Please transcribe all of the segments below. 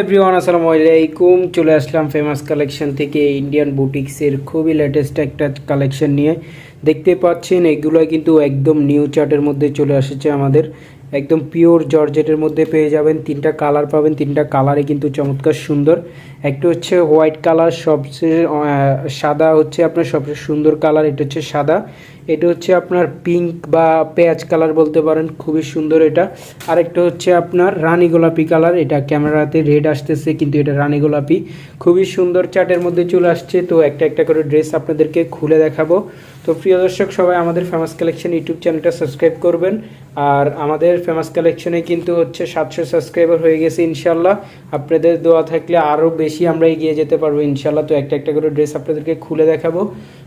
Everyone আসসালামু আলাইকুম চলে আসলাম ফেমাস কালেকশন থেকে ইন্ডিয়ান বুটিক্সের খুবই লেটেস্ট একটা কালেকশন নিয়ে। দেখতে পাচ্ছেন এগুলো কিন্তু একদম নিউ চার্টের মধ্যে চলে এসেছে আমাদের। একদম পিওর জর্জেটের মধ্যে পেয়ে যাবেন। তিনটা কালার পাবেন। তিনটা কালারে কিন্তু চমৎকার সুন্দর। একটা হচ্ছে হোয়াইট কালার সবচেয়ে সাদা হচ্ছে আপনার সবচেয়ে সুন্দর কালার এটা হচ্ছে সাদা। এটা হচ্ছে আপনার পিঙ্ক বা পেঁয়াজ কালার বলতে পারেন, খুবই সুন্দর এটা। আরেকটা হচ্ছে আপনার রানী গোলাপি কালার এটা ক্যামেরাতে রেড আসতেছে, কিন্তু এটা রানী গোলাপি। খুবই সুন্দর চার্টের মধ্যে চলে আসছে, তো একটা একটা করে ড্রেস আপনাদেরকে খুলে দেখাবো। তো প্রিয় দর্শক, সবাই আমাদের ফেমাস কালেকশন ইউটিউব চ্যানেলটা সাবস্ক্রাইব করবেন। আর আমাদের ফেমাস কালেকশনে কিন্তু হচ্ছে সাতশো সাবস্ক্রাইবার হয়ে গেছে ইনশাল্লাহ। আপনাদের দোয়া থাকলে আরও বেশি আমরা এগিয়ে যেতে পারব ইনশাল্লাহ। তো একটা একটা করে ড্রেস আপনাদেরকে খুলে দেখাবো।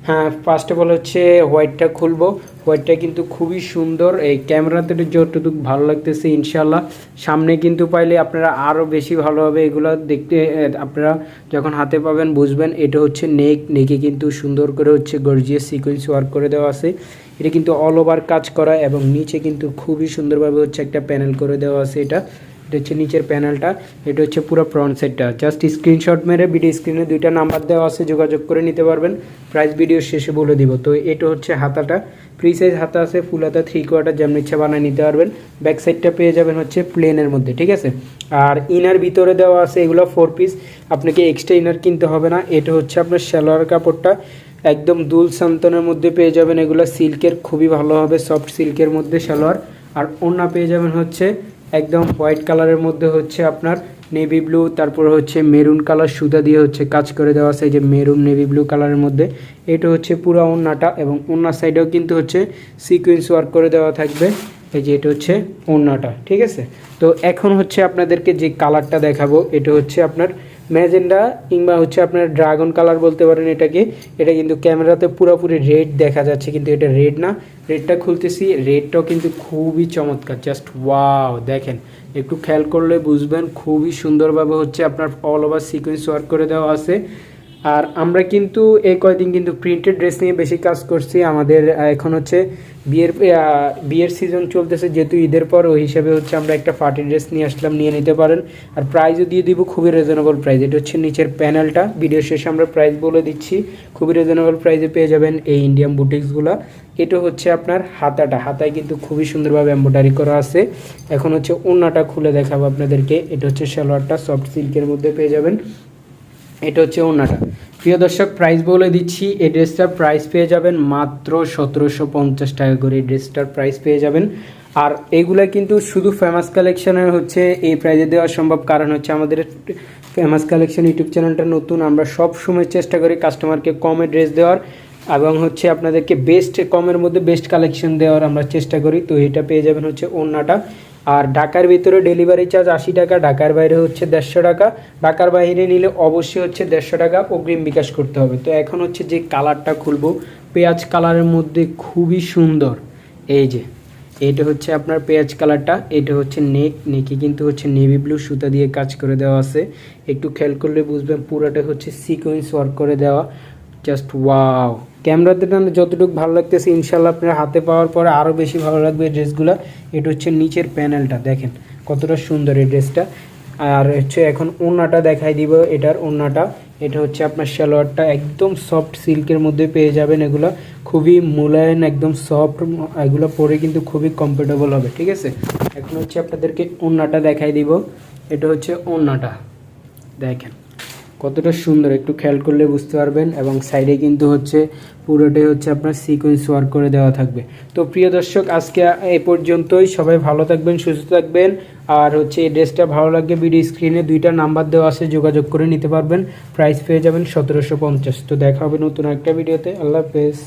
হ্যাঁ ফার্স্ট অফ অল হচ্ছে হোয়াইটটা খুলবো। হোয়াইটটা কিন্তু খুবই সুন্দর। এই ক্যামেরাতে যতটুকু ভালো লাগতেছে ইনশাল্লাহ সামনে কিন্তু পাইলে আপনারা আরও বেশি ভালোভাবে এগুলো দেখতে আপনারা যখন হাতে পাবেন বুঝবেন। এটা হচ্ছে নেক। নেকে কিন্তু সুন্দর করে হচ্ছে গর্জিয়াস সিকোয়েন্স ওয়ার্ক করে দেওয়া আছে। এটা কিন্তু অল ওভার কাজ করা এবং নিচে কিন্তু খুবই সুন্দরভাবে হচ্ছে একটা প্যানেল করে দেওয়া আছে এটা। এটা হচ্ছে নিচের প্যানেলটা, এটা হচ্ছে পুরো ফ্রন্ট সেটটা জাস্ট স্ক্রিনশট মেরে ভিডিও স্ক্রিনে দুইটা নাম্বার দেওয়া আছে, যোগাযোগ করে নিতে পারবেন। প্রাইস ভিডিও শেষে বলে দিব। তো এটা হচ্ছে হাতাটা। ফ্রি সাইজ হাতা আছে ফুল হাতা থ্রি কোয়ার্টার যেমন ইচ্ছা বানিয়ে নিতে পারবেন। ব্যাক সাইডটা পেয়ে যাবেন হচ্ছে প্লেনের মধ্যে, ঠিক আছে? আর ইনার ভিতরে দেওয়া আছে, এগুলো ফোর পিস আপনাকে এক্সট্রা ইনার কিনতে হবে না। এটা হচ্ছে আপনার সালোয়ার কাপড়টা। একদম দুল সান্তনের মধ্যে পেয়ে যাবেন এগুলো। সিল্কের খুবই ভালো হবে সফট সিল্কের মধ্যে সালোয়ার। আর ওড়না পেয়ে যাবেন হচ্ছে একদম হোয়াইট কালারের মধ্যে হচ্ছে আপনার নেভি ব্লু, তারপর হচ্ছে মেরুন কালার সুতা দিয়ে হচ্ছে কাজ করে দেওয়া আছে যে মেরুন নেভি ব্লু কালারের মধ্যে। এটা হচ্ছে পুরো ওন্নাটা এবং ওন্না সাইডেও কিন্তু হচ্ছে সিকোয়েন্স ওয়ার্ক করে দেওয়া থাকবে। এই যে এটা হচ্ছে ওন্নাটা, ঠিক আছে? তো এখন হচ্ছে আপনাদেরকে যে কালারটা দেখাবো, এটা হচ্ছে আপনার ম্যাজেন্ডা কিংবা হচ্ছে আপনার ড্রাগন কালার বলতে পারেন এটাকে, এটা কিন্তু ক্যামেরাতে পুরোপুরি রেড দেখা যাচ্ছে, কিন্তু এটা রেড না। রেডটা খুলতেছি, রেডটাও কিন্তু খুবই চমৎকার জাস্ট ওয়াও দেখেন। একটু খেয়াল করলে বুঝবেন, খুবই সুন্দরভাবে হচ্ছে আপনার অল ওভার সিকোয়েন্স ওয়ার্ক করে দেওয়া আছে। আর আমরা কিন্তু এই কয়দিন কিন্তু প্রিন্টেড ড্রেস নিয়ে বেশি কাজ করছি। আমাদের এখন হচ্ছে বিয়ের বিয়ের সিজন চলতেছে, যেহেতু ঈদের পর, ওই হিসাবে হচ্ছে আমরা একটা পার্টি ড্রেস নিয়ে আসলাম, নিয়ে নিতে পারেন। আর প্রাইজও দিয়ে দিব খুবই রিজনেবল প্রাইস এটা হচ্ছে নিচের প্যানেলটা ভিডিও শেষে আমরা প্রাইস বলে দিচ্ছি। খুবই রিজনেবল প্রাইসে পেয়ে যাবেন এই ইন্ডিয়ান বুটিক্সগুলো এটা হচ্ছে আপনার হাতাটা। হাতায় কিন্তু খুবই সুন্দরভাবে এম্ব্রয়ডারি করা আছে। এখন হচ্ছে ওড়নাটা খুলে দেখাবো আপনাদেরকে। এটা হচ্ছে সালোয়ারটা সফট সিল্কের মধ্যে পেয়ে যাবেন। এটা হচ্ছে ওনাটা। প্রিয় দর্শক প্রাইস বলে দিচ্ছি, এই ড্রেসটার প্রাইস পেয়ে যাবেন মাত্র সতেরোশো পঞ্চাশ টাকা করে এই ড্রেসটার প্রাইস পেয়ে যাবেন। আর এইগুলা কিন্তু শুধু ফেমাস কালেকশনের হচ্ছে এই প্রাইজে দেওয়া সম্ভব। কারণ হচ্ছে আমাদের ফেমাস কালেকশন ইউটিউব চ্যানেলটা নতুন, আমরা সব সময় চেষ্টা করি কাস্টমারকে কমে ড্রেস দেওয়ার এবং হচ্ছে আপনাদেরকে বেস্ট কমের মধ্যে বেস্ট কালেকশন দেওয়ার আমরা চেষ্টা করি। তো এটা পেয়ে যাবেন হচ্ছে ওড়নাটা। আর ঢাকার ভিতরে ডেলিভারি চার্জ আশি টাকা, ঢাকার বাইরে হচ্ছে দেড়শো টাকা। ঢাকার বাইরে নিলে অবশ্যই হচ্ছে দেড়শো টাকা অগ্রিম বিকাশ করতে হবে। তো এখন হচ্ছে যে কালারটা খুলবো, পেঁয়াজ কালারের মধ্যে খুবই সুন্দর। এই যে এটা হচ্ছে আপনার পেঁয়াজ কালারটা এটা হচ্ছে নেক, নেকে কিন্তু হচ্ছে নেভি ব্লু সুতা দিয়ে কাজ করে দেওয়া আছে। একটু খেয়াল করলে বুঝবেন, পুরাটা হচ্ছে সিকোয়েন্স ওয়ার্ক করে দেওয়া। জাস্ট ওয়াও ক্যামেরাতে যতটুকু ভালো লাগতেছে, ইনশাল্লাহ আপনার হাতে পাওয়ার পরে আরও বেশি ভালো লাগবে ড্রেসগুলো এটা হচ্ছে নিচের প্যানেলটা, দেখেন কতটা সুন্দর এই ড্রেসটা। আর হচ্ছে এখন ওড়নাটা দেখাই দিব, এটার ওড়নাটা। এটা হচ্ছে আপনার সালোয়ারটা, একদম সফট সিল্কের মধ্যে পেয়ে যাবেন এগুলো। খুবই মোলায়েম, একদম সফট এগুলো পরে কিন্তু খুবই কমফোর্টেবল হবে, ঠিক আছে? এখন হচ্ছে আপনাদেরকে ওড়নাটা দেখাই দিব, এটা হচ্ছে ওড়নাটা, দেখেন। কতটা সুন্দর, একটু খেয়াল করলে বুঝতে পারবেন। এবং সাইডে কিন্তু হচ্ছে পুরোটাই হচ্ছে আপনার সিকোয়েন্স ওয়ার্ক করে দেওয়া থাকবে। তো প্রিয় দর্শক, আজকে এ পর্যন্তই। সবাই ভালো থাকবেন, সুস্থ থাকবেন। আর হচ্ছে এই ড্রেসটা ভালো লাগবে ভিডিও স্ক্রিনে দুইটা নাম্বার দেওয়া আছে, যোগাযোগ করে নিতে পারবেন। প্রাইস পেয়ে যাবেন সতেরোশো পঞ্চাশ। তো দেখা হবে নতুন একটা ভিডিওতে আল্লাহ হাফেজ।